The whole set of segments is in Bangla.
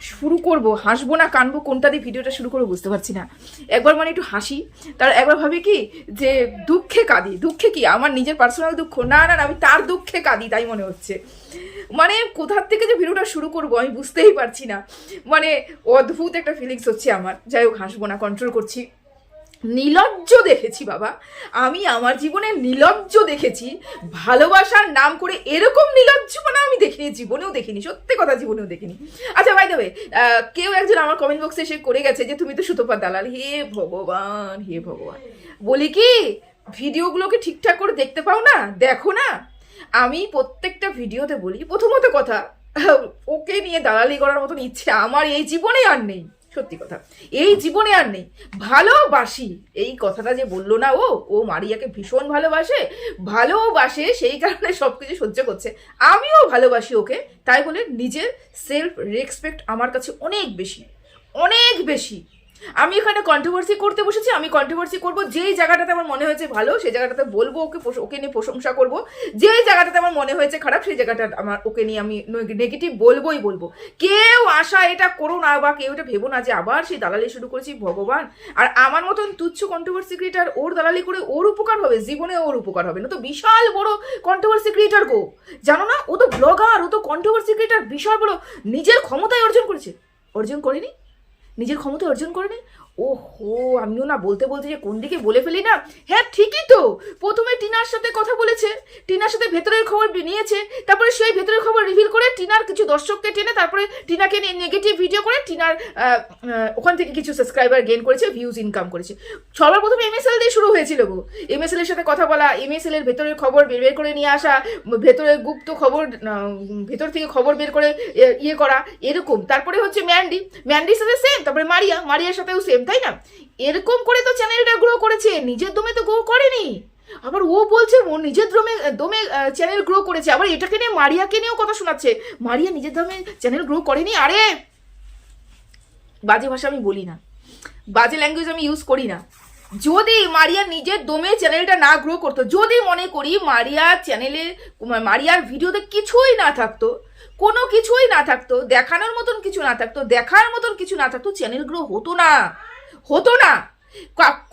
শুরু করব, হাসবো না, কানবো, কোনটা দিয়ে ভিডিওটা শুরু করব বুঝতে পারছি না। একবার মানে একটু হাসি, তার একবার ভাবি কি, যে দুঃখে কাঁদি, দুঃখে কি, আমার নিজের পার্সোনাল দুঃখ? না না আমি তার দুঃখে কাঁদি, তাই মনে হচ্ছে। মানে কোথার থেকে যে ভিডিওটা শুরু করব, আমি বুঝতেই পারছি না। মানে অদ্ভুত একটা ফিলিংস হচ্ছে আমার। যাই হোক, হাসবো না কন্ট্রোল করছি। নিলজ্জ দেখেছি বাবা। আমি আমার জীবনে নিলজ্জ দেখেছি। ভালোবাসার নাম করে এরকম নিলজ্জ মানে আমি দেখিনি, জীবনেও দেখিনি, সত্যি কথা জীবনেও দেখিনি। আচ্ছা ভাই দেবে কেউ একজন আমার কমেন্ট বক্সে এসে করে গেছে যে, তুমি তো সুতোপার দালাল। হে ভগবান হে ভগবান। বলি কি, ভিডিওগুলোকে ঠিকঠাক করে দেখতে পাও না? দেখো না। আমি প্রত্যেকটা ভিডিওতে বলি, প্রথমত কথা, ওকে নিয়ে দালালি করার মতন ইচ্ছে আমার এই জীবনে আর নেই। সত্যি কথা। এই জীবনে আর নেই। ভালোবাসি। এই কথাটা যে বলল না ও ও মারিয়াকে ভীষণ ভালোবাসে ভালোবাসে সেই কারণে সব কিছু সহ্য করছে। আমিও ভালোবাসি ওকে, তাই বলে নিজের সেলফ রেসপেক্ট আমার কাছে অনেক বেশি অনেক বেশি। আমি এখানে কন্ট্রোভার্সি করতে বসেছি, আমি কন্ট্রোভার্সি করব, যেই জায়গাটাতে আমার মনে হয়েছে ভালো, সেই জায়গাটাতে বলব ওকে ওকে নিয়ে প্রশংসা করব। যেই জায়গাটাতে আমার মনে হয়েছে খারাপ, সেই জায়গাটা আমার ওকে নিয়ে আমি নেগেটিভ বলবোই বলব। কেউ আশা এটা করো না বা কেউ এটা ভেবো না যে আবার সেই দালালি শুরু করেছি, ভগবান। আর আমার মতন তুচ্ছ কন্ট্রোভার্সি ক্রিয়েটার ওর দালালি করে ওর উপকার হবে, জীবনে ওর উপকার হবে না। তো বিশাল বড় কন্ট্রোভার্সি ক্রিয়েটার গো। জানো না, ও তো ব্লগার ও তো কন্ট্রোভার্সি ক্রিয়েটার বিশাল বড়, নিজের ক্ষমতায় অর্জন করেছে। অর্জন করেনি? নিজের ক্ষমতা অর্জন করেনি ওহো, আমিও না বলতে বলতে যে কোন দিকে বলে ফেলি না? হ্যাঁ ঠিকই তো। প্রথমে টিনার সাথে কথা বলেছে, টিনার সাথে ভেতরের খবর নিয়েছে, তারপরে সেই ভেতরের খবর রিভিল করে টিনার কিছু দর্শককে টেনে, তারপরে টিনাকে নিয়ে নেগেটিভ ভিডিও করে টিনার ওখান থেকে কিছু সাবস্ক্রাইবার গেইন করেছে ভিউজ ইনকাম করেছে। সবার প্রথমে এমএসএল দিয়ে শুরু হয়েছিল গো। এম এমএসএল এর সাথে কথা বলা এমএসএল এর ভেতরের খবর বের বের করে নিয়ে আসা ভেতরের গুপ্ত খবর ভেতর থেকে খবর বের করে ইয়ে করা, এরকম। তারপরে হচ্ছে ম্যান্ডি, ম্যান্ডির সাথে সেম তারপরে মারিয়া, মারিয়ার সাথেও সেম তাই না? এরকম করে তো চ্যানেলটা গ্রো করেছে, নিজের দমে তো গ্রো করেনি। আবার ও বলছে ও নিজের দমে দমে চ্যানেল গ্রো করেছে। আবার এটাকে নিয়ে মারিয়াকে নিয়েও কথা শোনাচ্ছে। মারিয়া নিজের দমে চ্যানেল গ্রো করেনি? আরে! বাজে ভাষা আমি বলি না। বাজে ল্যাঙ্গুয়েজ আমি ইউজ করি না। যদি মারিয়া নিজের দমে চ্যানেলটা না গ্রো করতো, যদি মনে করি মারিয়া চ্যানেলে মারিয়ার ভিডিওতে কিছুই না থাকতো, কোনো কিছুই না থাকতো, দেখানোর মতন কিছু না থাকতো, দেখার মতন কিছু না থাকতো চ্যানেল গ্রো হতো না। হতো না।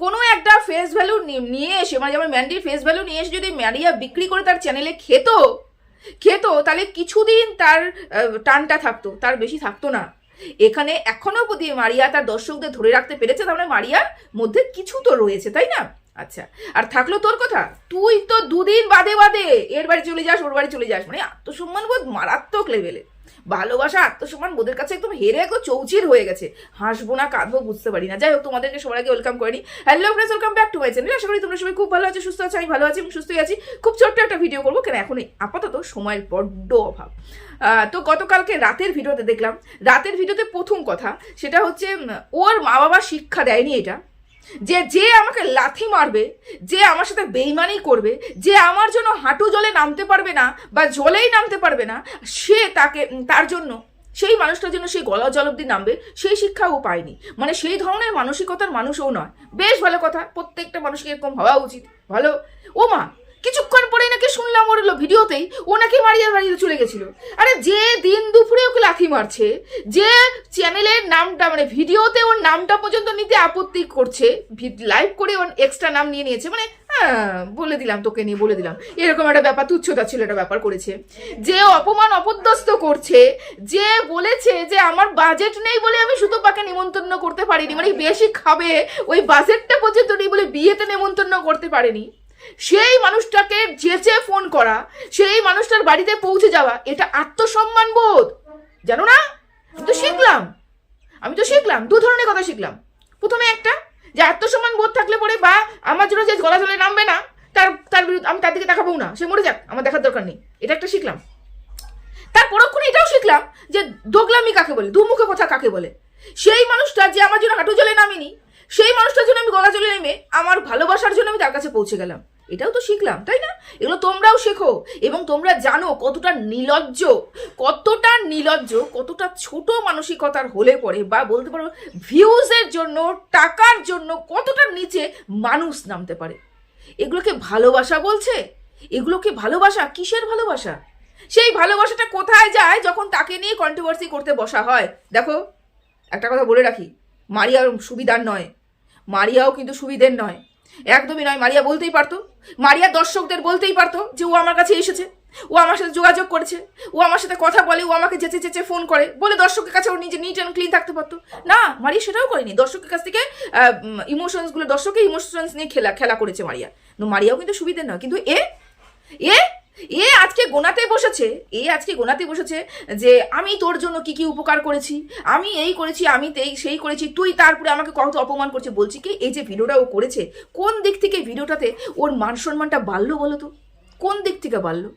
কোনো একটা ফেস ভ্যালু নিয়ে এসে মানে যেমন ম্যান্ডির ফেস ভ্যালু নিয়ে এসে যদি মারিয়া বিক্রি করে তার চ্যানেলে খেত খেত, তাহলে কিছুদিন তার টানটা থাকতো, তার বেশি থাকতো না। এখানে এখনও অবধি মারিয়া তার দর্শকদের ধরে রাখতে পেরেছে তার মানে মারিয়ার মধ্যে কিছু তো রয়েছে, তাই না? আচ্ছা আর থাকল তোর কথা? তুই তো দুদিন বাদে বাদে এর বাড়ি চলে যাস, ওর বাড়ি চলে যাস মানে আত্মসম্মান বোধ মারাত্মক লেভেলে ভালোবাসা, আত্মসম্মান বোধের কাছে একদম হেরে একদম চৌচির হয়ে গেছে। হাসবো না, কাঁদবো, বুঝতে পারি না। যাই হোক তোমাদেরকে সবার আগে ওয়েলকাম করি hello friends welcome back to my channel আশা করি তোমরা সবাই খুব ভালো আছো, সুস্থ আছো, আমি ভালো আছি এবং সুস্থই আছি। খুব ছোট্ট একটা ভিডিও করব, কেন এখন আপাতত সময়ের বড্ড অভাব। তো গতকালকে রাতের ভিডিওতে দেখলাম, রাতের ভিডিওতে প্রথম কথা, সেটা হচ্ছে ওর মা বাবা শিক্ষা দেয়নি এটা। যে যে আমাকে লাথি মারবে, যে আমার সাথে বেইমানি করবে, যে আমার জন্য হাঁটু জলে নামতে পারবে না বা জলেই নামতে পারবে না, সে তাকে তার জন্য, সেই মানুষটার জন্য সেই গলা জল অব্দি নামবে, সেই শিক্ষা ও পায়নি। মানে সেই ধরনের মানসিকতার মানুষও নয়। বেশ ভালো কথা, প্রত্যেকটা মানুষকে এরকম হওয়া উচিত। ভালো? ও মা কিছুক্ষণ পরেই নাকি শুনলাম ওর ভিডিওতেই ও নাকি মারিয়ার বাড়িতে চলে গেছিল। আরে যে দিন দুপুরে ওকে লাথি মারছে, যে চ্যানেলের নামটা মানে ভিডিওতে ওর নামটা পর্যন্ত নিতে আপত্তি করছে লাইভ করে ওর এক্সট্রা নাম নিয়ে নিয়েছে মানে হ্যাঁ বলে দিলাম তোকে নিয়ে, বলে দিলাম। এরকম একটা ব্যাপার তুচ্ছতা ছিল একটা ব্যাপার করেছে। যে অপমান অপদস্থ করছে, যে বলেছে যে আমার বাজেট নেই বলে আমি শুধু পাকে নিমন্ত্রণ করতে পারিনি মানে বেশি খাবে, ওই বাজেটটা পর্যন্ত নেই বলে বিয়েতে নিমন্ত্রণ করতে পারেনি। সেই মানুষটাকে যেচে ফোন করা, সেই মানুষটার বাড়িতে পৌঁছে যাওয়া, এটা আত্মসম্মান বোধ। জানো না? আমি তো শিখলাম। আমি তো শিখলাম, দু ধরনের কথা শিখলাম। প্রথমে একটা, যে আত্মসম্মান বোধ থাকলে পরে বা আমার জন্য যে গলা জলে নামবে না, তার তার বিরুদ্ধে আমি তার দিকে তাকাবো না, সে মরে যাক, আমার দেখার দরকার নেই। এটা একটা শিখলাম। তার পরক্ষণে এটাও শিখলাম যে দোগলামি কাকে বলে, দুমুখে কথা কাকে বলে? সেই মানুষটা যে আমার জন্য হাঁটু জলে নামিনি, সেই মানুষটার জন্য আমি গলা জলে নেমে আমার ভালোবাসার জন্য আমি তার কাছে পৌঁছে গেলাম। এটাও তো শিখলাম, তাই না? এগুলো তোমরাও শেখো এবং তোমরা জানো কতটা নিলজ্জ কতটা নিলজ্জ, কতটা ছোট মানসিকতার হলে পরে বা বলতে পারো ভিউজের জন্য, টাকার জন্য কতটা নিচে মানুষ নামতে পারে। এগুলোকে ভালোবাসা বলছে? এগুলোকে ভালোবাসা কিসের ভালোবাসা? সেই ভালোবাসাটা কোথায় যায় যখন তাকে নিয়ে কন্ট্রোভার্সি করতে বসা হয়? দেখো, একটা কথা বলে রাখি মারিয়া সুবিধার নয়, মারিয়াও কিন্তু সুবিধের নয়। একদমই নয়, মারিয়া বলতেই পারতো। মারিয়া দর্শকদের বলতেই পারতো যে ও আমার কাছে এসেছে। ও আমার সাথে যোগাযোগ করেছে। ও আমার সাথে কথা বলে, ও আমাকে চেঁচে চেঁচে ফোন করে। বলে দর্শকের কাছে ও নিজে নিট অ্যান্ড ক্লিন থাকতে পারতো। না, মারিয়া সেটাও করেনি। দর্শকের কাছ থেকে ইমোশনসগুলো দর্শকের ইমোশনস নিয়ে খেলা খেলা করেছে মারিয়া। মারিয়াও কিন্তু সুবিধে নয়। কিন্তু এ এ এ আজকে গোনাতে বসেছে, এ আজকে গোনাতে বসেছে যে আমি তোর জন্য কি কি উপকার করেছি, আমি এই করেছি, আমি সেই করেছি, তুই তারপরে আমাকে কত অপমান করছে, বলছি কি, এই যে ভিডিওটা ও করেছে, কোন দিক থেকে ভিডিওটাতে ওর মান সম্মানটা বাড়লো বলো তো? কোন দিক থেকে বাড়লো?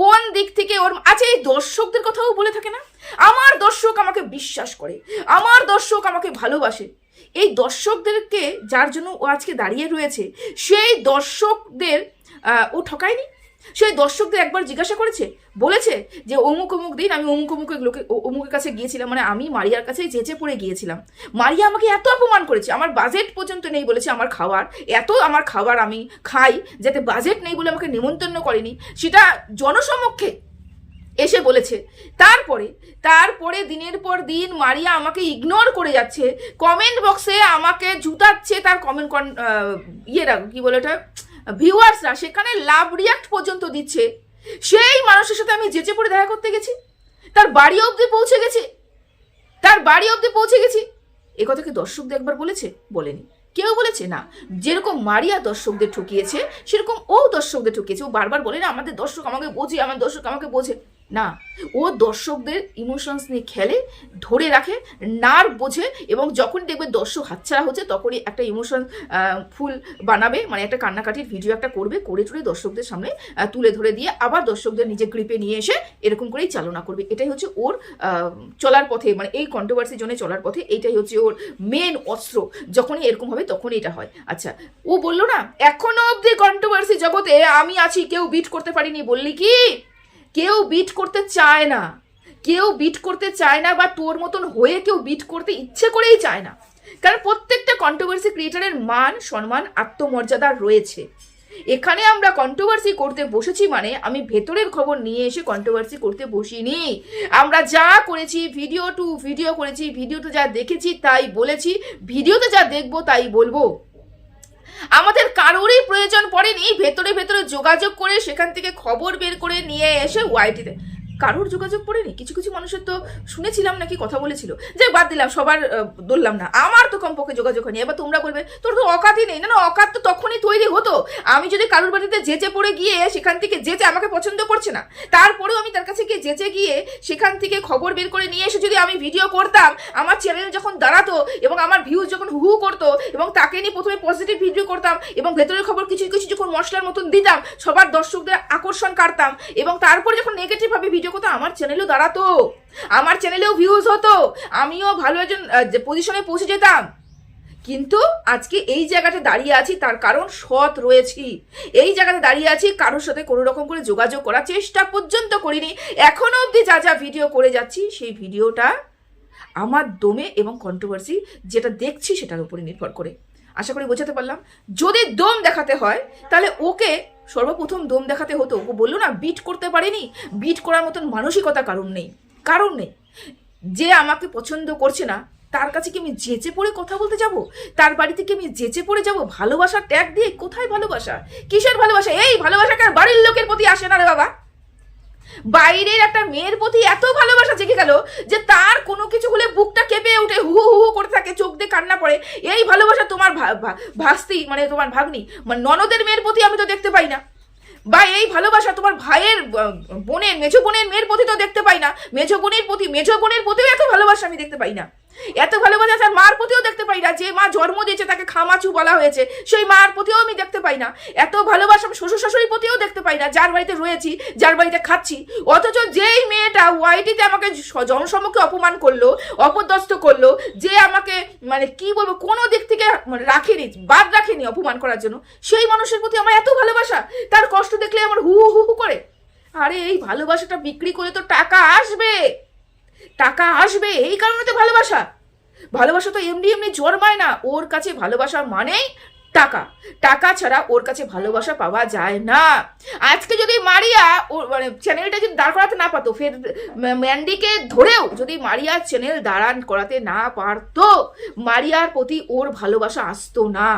কোন দিক থেকে ওর আচ্ছা এই দর্শকদের কথাও বলে থাকে না? আমার দর্শক আমাকে বিশ্বাস করে, আমার দর্শক আমাকে ভালোবাসে। এই দর্শকদেরকে যার জন্য ও আজকে দাঁড়িয়ে রয়েছে, সেই দর্শকদের ও ঠকায়নি? সেই দর্শকদের একবার জিজ্ঞাসা করেছে? বলেছে যে অমুক অমুক দিন আমি অমুক অমুক লোকে অমুকের কাছে গিয়েছিলাম মানে আমি মারিয়ার কাছে যেচে পড়ে গিয়েছিলাম। মারিয়া আমাকে এত অপমান করেছে, আমার বাজেট পর্যন্ত নেই বলেছে আমার খাবার এত আমার খাবার আমি খাই যাতে বাজেট নেই বলে আমাকে নিমন্ত্রণ করেনি, সেটা জনসমক্ষে এসে বলেছে। তারপরে তারপরে দিনের পর দিন মারিয়া আমাকে ইগনোর করে যাচ্ছে কমেন্ট বক্সে আমাকে জুতাচ্ছে, তার কমেন্ট ইয়েরা কি বলে এটা ভিউয়ার্সরা সেখানে লাভ রিয়াক্ট পর্যন্ত দিচ্ছে। সেই মানুষের সাথে আমি যেচে পড়ে দেখা করতে গেছি। তার বাড়ি অবধি পৌঁছে গেছি। তার বাড়ি অবধি পৌঁছে গেছি। এ কথা কি দর্শকদের একবার বলেছে? বলেনি। কেউ বলেছে? না। যেরকম মারিয়া দর্শকদের ঠকিয়েছে, সেরকম ও দর্শকদের ঠকিয়েছে। ও বারবার বলে, না, আমাদের দর্শক আমাকে বোঝে, আমার দর্শক আমাকে বোঝে। না, ও দর্শকদের ইমোশনস নিয়ে খেলে, ধরে রাখে নার বোঝে এবং যখন দেখবে দর্শক হাতছাড়া হচ্ছে, তখনই একটা ইমোশন ফুল বানাবে মানে একটা কান্নাকাটির ভিডিও একটা করবে, করে টুরে দর্শকদের সামনে তুলে ধরে দিয়ে আবার দর্শকদের নিজে গ্রিপে নিয়ে এসে এরকম করেই চালনা করবে। এটাই হচ্ছে ওর চলার পথে মানে এই কন্ট্রোভার্সির জন্য চলার পথে এটাই হচ্ছে ওর মেন অস্ত্র। যখনই এরকম হবে, তখনই এটা হয়। আচ্ছা ও বলল না, এখনও অবধি কন্ট্রোভার্সি জগতে আমি আছি, কেউ বিট করতে পারিনি, বললি কি? কেউ বিট করতে চায় না। কেউ বিট করতে চায় না বা তোর মতন হয়ে কেউ বিট করতে ইচ্ছে করেই চায় না। কারণ প্রত্যেকটা কন্ট্রোভার্সি ক্রিয়েটারের মান, সম্মান, আত্মমর্যাদা রয়েছে। এখানে আমরা কন্ট্রোভার্সি করতে বসেছি মানে আমি ভেতরের খবর নিয়ে এসে কন্ট্রোভার্সি করতে বসিনি। আমরা যা করেছি ভিডিও টু ভিডিও করেছি ভিডিওতে যা দেখেছি, তাই বলেছি। ভিডিওতে যা দেখব, তাই বলব। আমাদের কারোরই প্রয়োজন পড়েনি। ভেতরে ভেতরে যোগাযোগ করে সেখান থেকে খবর বের করে নিয়ে এসে ওয়াইটিতে কারোর যোগাযোগ পড়েনি? কিছু কিছু মানুষের তো শুনেছিলাম নাকি কথা বলেছিল। যে বাদ দিলাম, সবার ধরলাম না। আমার তো কমপক্ষে যোগাযোগ হয়নি। এবার তোমরা বলবে, তোর তো অকাতই নেই। না না, অকাত তো তখনই তৈরি হতো। আমি যদি কারোর বাড়িতে যেচে পড়ে গিয়ে সেখান থেকে যেচে আমাকে পছন্দ করছে না, তারপরেও আমি তার কাছে গিয়ে যেচে গিয়ে সেখান থেকে খবর বের করে নিয়ে এসে যদি আমি ভিডিও করতাম, আমার চ্যানেল যখন দাঁড়াতো এবং আমার ভিউজ যখন হু করতো এবং তাকে নিয়ে প্রথমে পজিটিভ ভিডিও করতাম এবং ভেতরের খবর কিছু কিছু যখন মশলার মতন দিতাম, সবার দর্শকদের আকর্ষণ কাটতাম এবং তারপরে যখন নেগেটিভ ভাবে ভিডিও করতাম আমার চ্যানেলও দাঁড়াতো। আমার চ্যানেলেও ভিউজ হতো। আমিও ভালো একজন পজিশনে পৌঁছে যেতাম। কিন্তু আজকে এই জায়গাটা দাঁড়িয়ে আছি, তার কারণ সৎ রয়েছি। এই জায়গাতে দাঁড়িয়ে আছি, কারোর সাথে কোনো রকম করে যোগাযোগ করার চেষ্টা পর্যন্ত করিনি। এখনও অবধি যা যা ভিডিও করে যাচ্ছি, সেই ভিডিওটা আমার দমে এবং কন্ট্রোভার্সি যেটা দেখছি সেটার উপরে নির্ভর করে। আশা করি বোঝাতে পারলাম। যদি দম দেখাতে হয়, তাহলে ওকে সর্বপ্রথম দম দেখাতে হতো, ও বলল, না বিট করতে পারেনি। বিট করার মতন মানসিকতা কারণ নেই কারণ নেই। যে আমাকে পছন্দ করছে না, তার কাছে কি আমি যেচে পড়ে কথা বলতে যাব? তার বাড়িতে কি আমি যেচে পড়ে যাব? ভালোবাসা ট্যাগ দিয়ে কোথায় ভালোবাসা? কিসের ভালোবাসা? এই ভালোবাসা কার বাড়ির লোকের প্রতি আসে না রে বাবা। বাইরের একটা মেয়ের প্রতি এত ভালোবাসা জেগে গেল যে তার কোনো কিছু হলে বুকটা কেঁপে উঠে হু হু হু করে থাকে, চোখ দিয়ে কান্না পড়ে। এই ভালোবাসা তোমার ভাস্তি মানে তোমার ভাগ্নি মানে ননদের মেয়ের প্রতি আমি তো দেখতে পাই না। বা এই ভালোবাসা তোমার ভাইয়ের বোনের, মেঝো বোনের মেয়ের প্রতি তো দেখতে পাই না। মেঝো বোনের প্রতি, মেঝো বোনের প্রতিও এত ভালোবাসা আমি দেখতে পাই না। এত ভালো ভালোবাসা তার মার প্রতিও দেখতে পাই না। যে মা জন্ম দিয়েছে তাকে খামাচু বলা হয়েছে, সেই মার প্রতিও আমি দেখতে পাই না। এত ভালোবাসা আমি শ্বশুর শাশুড়ির প্রতিও দেখতে পাই না। যার বাড়িতে রয়েছি, যার বাড়িতে খাচ্ছি, অথচ যেই মেয়েটা ওয়াইটিতে আমাকে জনসম্মুখে অপমান করল, অপদস্থ করল, যে আমাকে মানে কি বলব, কোনো দিক থেকে মানে রাখেনি, বাদ রাখেনি অপমান করার জন্য, সেই মানুষের প্রতি আমার এত ভালোবাসা, তার কষ্ট দেখলে আমার হু হু হু করে। আরে, এই ভালোবাসাটা বিক্রি করে তো টাকা আসবে। টাকা আসবে, এই কারণে তো ভালোবাসা। ভালোবাসা তো এমনি এমনি জন্মায় না, ওর কাছে ভালোবাসা মানেই টাকা। টাকা ছাড়া ওর কাছে ভালোবাসা পাওয়া যায় না। আজকে যদি মারিয়া ওর মানে চ্যানেলটা যদি দাঁড় করাতে না পারতো, ফের ম্যান্ডিকে ধরেও যদি মারিয়ার চ্যানেল দাঁড়ান করাতে না পারতো, মারিয়ার প্রতি ওর ভালোবাসা আসতো না।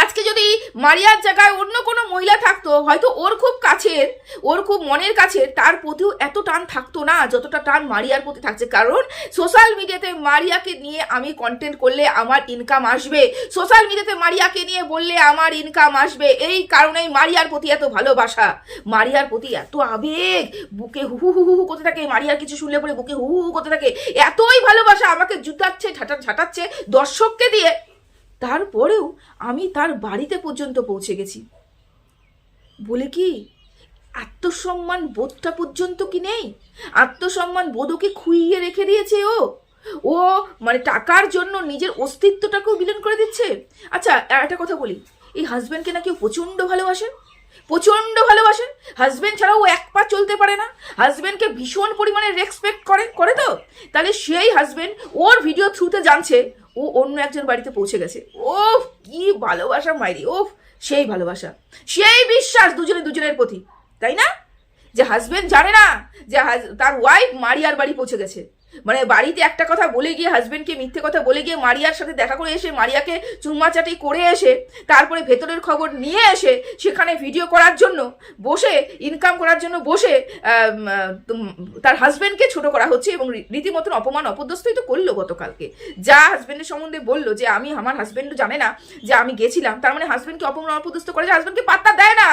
আজকে যদি মারিয়ার জায়গায় অন্য কোনো মহিলা থাকতো, হয়তো ওর খুব কাছের, ওর খুব মনের কাছে তার প্রতিও এত টান থাকতো না, যতটা টান মারিয়ার প্রতি থাকছে। কারণ সোশ্যাল মিডিয়াতে মারিয়াকে নিয়ে আমি কন্টেন্ট করলে আমার ইনকাম আসবে। সোশ্যাল মিডিয়াতে মারিয়াকে নিয়ে বললে আমার ইনকাম আসবে। এই কারণেই মারিয়ার প্রতি এত ভালোবাসা। মারিয়ার প্রতি এত আবেগ। বুকে হু হু হু করতে থাকে, মারিয়ার কিছু শুনলে পরে বুকে হু হু করতে থাকে। এতই ভালোবাসা আমাকে জুতাচ্ছে ঝাঁটা ঝাঁটাচ্ছে দর্শককে দিয়ে। তারপরেও আমি তার বাড়িতে পর্যন্ত পৌঁছে গেছি। বলে কি, আত্মসম্মান বোধটা পর্যন্ত কি নেই? আত্মসম্মান বোধও কি খুইয়ে রেখে দিয়েছে ও। ও মানে টাকার জন্য নিজের অস্তিত্বটাকেও বিলীন করে দিচ্ছে। আচ্ছা আর একটা কথা বলি, এই হাজব্যান্ডকে নাকি প্রচণ্ড ভালোবাসেন? প্রচণ্ড ভালোবাসেন? হাজব্যান্ড ছাড়াও এক পা চলতে পারে না? হাজব্যান্ডকে ভীষণ পরিমাণে রেসপেক্ট করে করে তো? তাহলে সেই হাজব্যান্ড ওর ভিডিও থ্রুতে জানছে ও অন্য একজন বাড়িতে পৌঁছে গেছে। ও কি ভালোবাসা মাইরি ও সেই ভালোবাসা। সেই বিশ্বাস দুজনে দুজনের প্রতি, তাই না? যে হাজবেন্ড জানে না যে তার ওয়াইফ মারিয়ার বাড়ি পৌঁছে গেছে। মানে বাড়িতে একটা কথা বলে গিয়ে হাজবেন্ডকে মিথ্যে কথা বলে গিয়ে মারিয়ার সাথে দেখা করে এসে মারিয়াকে চুম্মাচাটি করে এসে তারপরে ভেতরের খবর নিয়ে এসে সেখানে ভিডিও করার জন্য বসে ইনকাম করার জন্য বসে তার হাজবেন্ডকে ছোট করা হচ্ছে এবং রীতিমতন অপমান অপদস্থই তো করল গতকালকে। যা হাজবেন্ডের সম্বন্ধে বলল যে, আমি আমার হাজবেন্ডও জানে না যে, আমি গেছিলাম। তার মানে হাজবেন্ডকে অপমান অপদস্থ করে যে হাজবেন্ডকে পাত্তা দেয় না।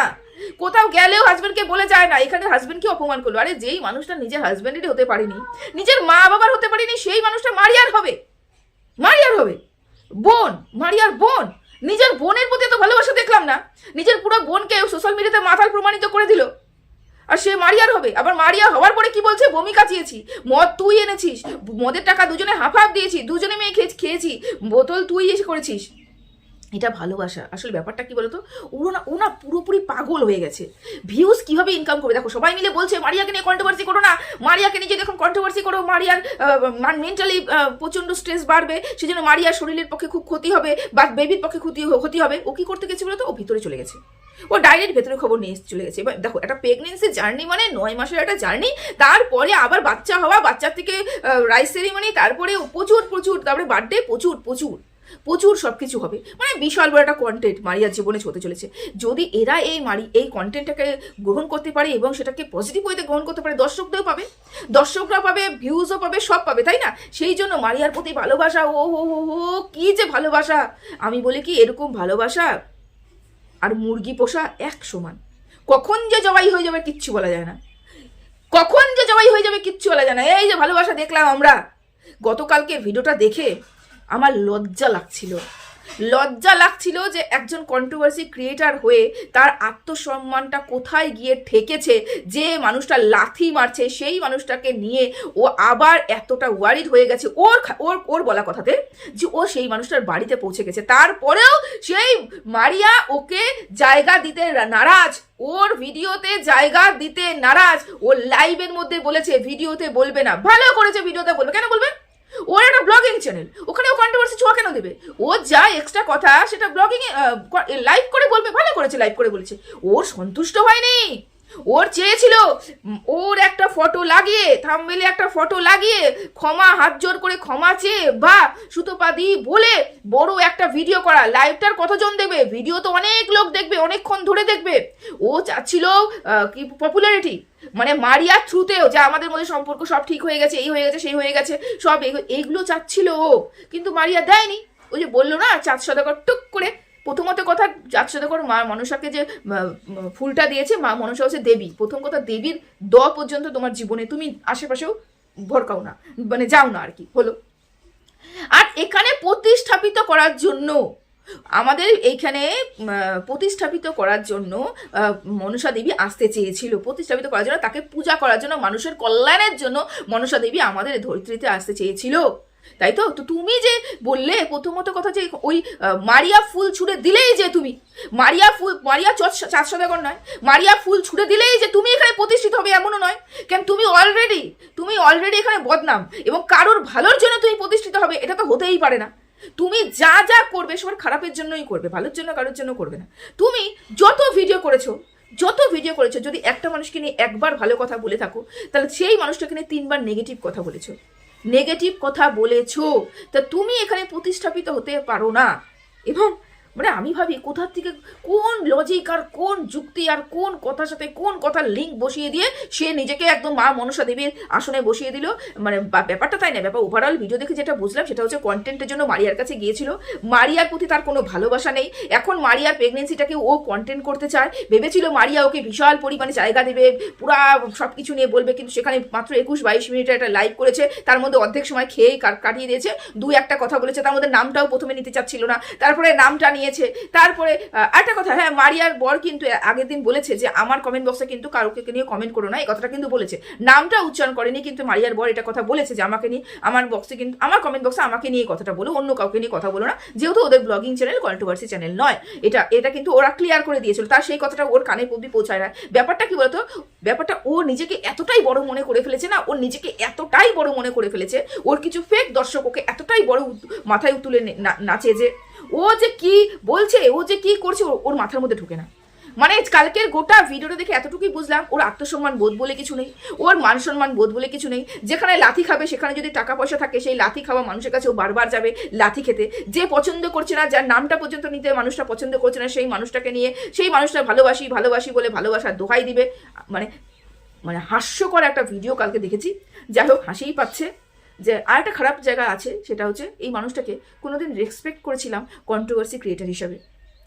কোথাও গেলেও হাজবেন্ডকে বলে যায় না। এখানে হাজবেন্ডকে অপমান করল। আরে, যেই মানুষটা নিজের হাজবেন্ডেরই হতে পারেনি, নিজের মা বাবার হতে পারেনি, সেই মানুষটা মারিয়ার হবে। মারিয়ার হবে। বোন, মারিয়ার বোন। নিজের বোনের প্রতি তো ভালোবাসা দেখলাম না। নিজের পুরো বোনকে সোশ্যাল মিডিয়াতে মাথার প্রমাণিত করে দিল। আর সে মারিয়ার হবে। আবার মারিয়া হওয়ার পরে কি বলছে? বমি কাচিয়েছি, মদ তুই এনেছিস, মদের টাকা দুজনে হাফ হাফ দিয়েছি, দুজনে মেয়ে খেয়ে খেয়েছি বোতল তুই এসে করেছিস। এটা ভালোবাসা। আসলে ব্যাপারটা কি বলতো? ওরা না, ও না পুরোপুরি পাগল হয়ে গেছে। ভিউজ কীভাবে ইনকাম করবে? দেখো, সবাই মিলে বলছে, মারিয়াকে নিয়ে কন্ট্রোভার্সি করো না। মারিয়াকে নিজে দেখুন কন্ট্রোভার্সি করো। মারিয়ার মেন্টালি প্রচণ্ড স্ট্রেস বাড়বে। সেই জন্য মারিয়ার শরীরের পক্ষে খুব ক্ষতি হবে বা বেবির পক্ষে ক্ষতি ক্ষতি হবে। ও কি করতে গেছে বলতো? ও ভিতরে চলে গেছে। ও ডাইরেক্ট ভেতরে খবর নিয়ে চলে গেছে। এবার দেখো, একটা প্রেগনেন্সি জার্নি মানে নয় মাসের একটা জার্নি তারপরে আবার বাচ্চা হওয়া, বাচ্চার থেকে রাইস সেরিমনি তারপরে প্রচুর প্রচুর, তারপরে বার্থডে প্রচুর প্রচুর। প্রচুর সব কিছু হবে। মানে বিশাল বড় একটা কন্টেন্ট মারিয়ার জীবনে হতে চলেছে। যদি এরা এই মারি, এই কন্টেন্টটাকে গ্রহণ করতে পারে এবং সেটাকে পজিটিভ ওয়েতে গ্রহণ করতে পারে, দর্শকদেরও পাবে। দর্শকরা পাবে ভিউজও পাবে, সব পাবে, তাই না? সেই জন্য মারিয়ার প্রতি ভালোবাসা, ও হো হো হো কি যে ভালোবাসা! আমি বলি কি, এরকম ভালোবাসা আর মুরগি পোষা এক সমান। কখন যে জবাই হয়ে যাবে কিচ্ছু বলা যায় না। কখন যে জবাই হয়ে যাবে কিচ্ছু বলা যায় না। এই যে ভালোবাসা দেখলাম আমরা। গতকালকে ভিডিওটা দেখে আমার লজ্জা লাগছিল। লজ্জা লাগছিল যে একজন কন্ট্রোভার্সি ক্রিয়েটার হয়ে তার আত্মসম্মানটা কোথায় গিয়ে ঠেকেছে, যে মানুষটা লাথি মারছে, সেই মানুষটাকে নিয়ে ও আবার এতটা ওয়ারিড হয়ে গেছে। ওর ওর ওর বলা কথাতে যে ও সেই মানুষটার বাড়িতে পৌঁছে গেছে। তারপরেও সেই মারিয়া ওকে জায়গা দিতে নারাজ। ওর ভিডিওতে জায়গা দিতে নারাজ। ও লাইভের মধ্যে বলেছে, ভিডিওতে বলবে না। ভালো করেছে, ভিডিওতে বলবে। কেন বলবে? ওর একটা ব্লগিং চ্যানেল ওখানে ও কন্ট্রোভার্সি ছোঁয়া কেন দেবে? ও যা এক্সট্রা কথা, সেটা ব্লগিং লাইভ করে বলবে, ভালো করেছে লাইভ করে বলেছে। ওর সন্তুষ্ট হয়নি। ওর চেয়েছিল ওর একটা ফটো লাগিয়ে থামবেলে একটা ফটো লাগিয়ে, ক্ষমা, হাত জোর করে ক্ষমা চেয়ে, বা সুতোপাদি বলে বড় একটা ভিডিও করা। লাইভটার কতজন দেখবে? ভিডিও তো অনেক লোক দেখবে, অনেকক্ষণ ধরে দেখবে। ও চাচ্ছিল কি পপুলারিটি মানে মারিয়ার থ্রুতেও যে আমাদের মধ্যে সম্পর্ক সব ঠিক হয়ে গেছে, এই হয়ে গেছে, সেই হয়ে গেছে, সব এইগুলো চাচ্ছিল ও। কিন্তু মারিয়া দেয়নি। ওই যে বলল না, চাঁদ সদাগর টুক করে, প্রথমত কথা চাঁদ সদাগর মা মনসাকে যে ফুলটা দিয়েছে, মা মনসা হচ্ছে দেবী। প্রথম কথা দেবীর দ পর্যন্ত তোমার জীবনে তুমি আশেপাশেও ভরকাও না মানে যাও না আর কি, হলো। আর এখানে প্রতিস্থাপিত করার জন্য আমাদের এইখানে প্রতিষ্ঠাপিত করার জন্য মনসা দেবী আসতে চেয়েছিল। প্রতিস্থাপিত করার জন্য, তাকে পূজা করার জন্য, মানুষের কল্যাণের জন্য মনসা দেবী আমাদের ধরিত্রীতে আসতে চেয়েছিল। তাই তো? তো তুমি যে বললে, প্রথমত কথা যে ওই মারিয়া ফুল ছুঁড়ে দিলেই যে তুমি। মারিয়া ফুল, মারিয়া চট- চাঁদ সদাগর নয়। মারিয়া ফুল ছুঁড়ে দিলেই যে তুমি এখানে প্রতিষ্ঠিত হবে এমনও নয়। কেন তুমি অলরেডি তুমি অলরেডি এখানে বদনাম এবং কারোর ভালোর জন্য তুমি প্রতিষ্ঠিত হবে, এটা তো হতেই পারে না। তুমি যা যা করবে সবার খারাপের জন্যই করবে, ভালোর জন্য কারোর জন্য করবে না। তুমি যত ভিডিও করেছ, যত ভিডিও করেছ, যদি একটা মানুষকে নিয়ে একবার ভালো কথা বলে থাকো, তাহলে সেই মানুষটাকে নিয়ে তিনবার নেগেটিভ কথা বলেছ। নেগেটিভ কথা বলেছ, তা তুমি এখানে প্রতিষ্ঠাপিত হতে পারো না। এবং মানে আমি ভাবি কোথার থেকে কোন লজিক আর কোন যুক্তি আর কোন কথার সাথে কোন কথার লিঙ্ক বসিয়ে দিয়ে সে নিজেকে একদম মা মনসা দেবীর আসনে বসিয়ে দিল। মানে ব্যাপারটা তাই না, ব্যাপার ওভারঅল ভিডিও দেখে যেটা বুঝলাম সেটা হচ্ছে কন্টেন্টের জন্য মারিয়ার কাছে গিয়েছিল। মারিয়ার প্রতি তার কোনো ভালোবাসা নেই। এখন মারিয়ার প্রেগনেন্সিটাকে ও কন্টেন্ট করতে চায়। ভেবেছিল মারিয়া ওকে বিশাল পরিমাণে জায়গা দেবে, পুরা সব কিছু নিয়ে বলবে, কিন্তু সেখানে মাত্র একুশ বাইশ মিনিটে একটা লাইভ করেছে। তার মধ্যে অর্ধেক সময় খেয়ে কাট- কাটিয়ে দিয়েছে। দুই একটা কথা বলেছে, তার মধ্যে নামটাও প্রথমে নিতে চাচ্ছিল না। তারপরে নামটা নিয়েছে তারপরে একটা কথা হ্যাঁ মারিয়ার বর কিন্তু আগের দিন বলেছে যে, আমার কমেন্ট বক্সে কিন্তু কাউকে নিয়ে কমেন্ট করো না। এই কথাটা কিন্তু বলেছে। নামটা উচ্চারণ করেনি, কিন্তু মারিয়ার বর এটা কথা বলেছে যে, আমাকে নিয়ে, আমার বক্সে কিন্তু, আমার কমেন্ট বক্সে আমাকে নিয়ে কথাটা বলো, অন্য কাউকে নিয়ে কথা বলো না। যেহেতু ওদের ব্লগিং চ্যানেল কন্ট্রোভার্সি চ্যানেল নয়। এটা এটা কিন্তু ওরা ক্লিয়ার করে দিয়েছিল। তার সেই কথাটা ওর কানে অব্দি পৌঁছায় না। ব্যাপারটা কি বলতো? ব্যাপারটা ও নিজেকে এতটাই বড় মনে করে ফেলেছে না, ও নিজেকে এতটাই বড় মনে করে ফেলেছে, ওর কিছু ফেক দর্শক ওকে এতটাই বড় মাথায় তুলে নাচে যে ও যে কি বলছে, ও যে কি করছে, ওর- মাথার মধ্যে ঢুকে না। মানে কালকের গোটা ভিডিওটা দেখে এতটুকুই বুঝলাম, ওর আত্মসম্মান বোধ বলে কিছু নেই, ওর মান সম্মান বোধ বলে কিছু নেই। যেখানে লাথি খাবে, সেখানে যদি টাকা পয়সা থাকে, সেই লাথি খাওয়া মানুষের কাছে ও বারবার যাবে লাথি খেতে। যে পছন্দ করছে না, যার নামটা পর্যন্ত নিতে মানুষটা পছন্দ করছে না, সেই মানুষটাকে নিয়ে, সেই মানুষটা ভালোবাসি ভালোবাসি বলে ভালোবাসার দোহাই দিবে। মানে মানে হাস্যকর একটা ভিডিও কালকে দেখেছি। যাই হোক, হাসিই পাচ্ছে। যে আর একটা খারাপ জায়গা আছে, সেটা হচ্ছে এই মানুষটাকে কোনোদিন রেসপেক্ট করেছিলাম কন্ট্রোভার্সি ক্রিয়েটার হিসাবে।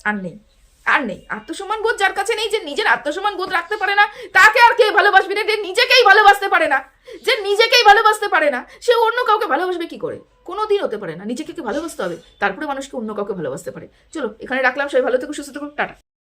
আর নেই। আর নেই। আত্মসম্মান বোধ যার কাছে নেই, যে নিজের আত্মসম্মান বোধ রাখতে পারে না, তাকে আর কে ভালোবাসবে না, যে নিজেকেই ভালোবাসতে পারে না, যে নিজেকেই ভালোবাসতে পারে না, সে অন্য কাউকে ভালোবাসবে কি করে? কোনো দিন হতে পারে না। নিজেকে কি ভালোবাসতে হবে, তারপরে মানুষকে অন্য কাউকে ভালোবাসতে পারে। চলো, এখানে রাখলাম। সবাই ভালো থেকো, সুস্থ থেকো। টাটা।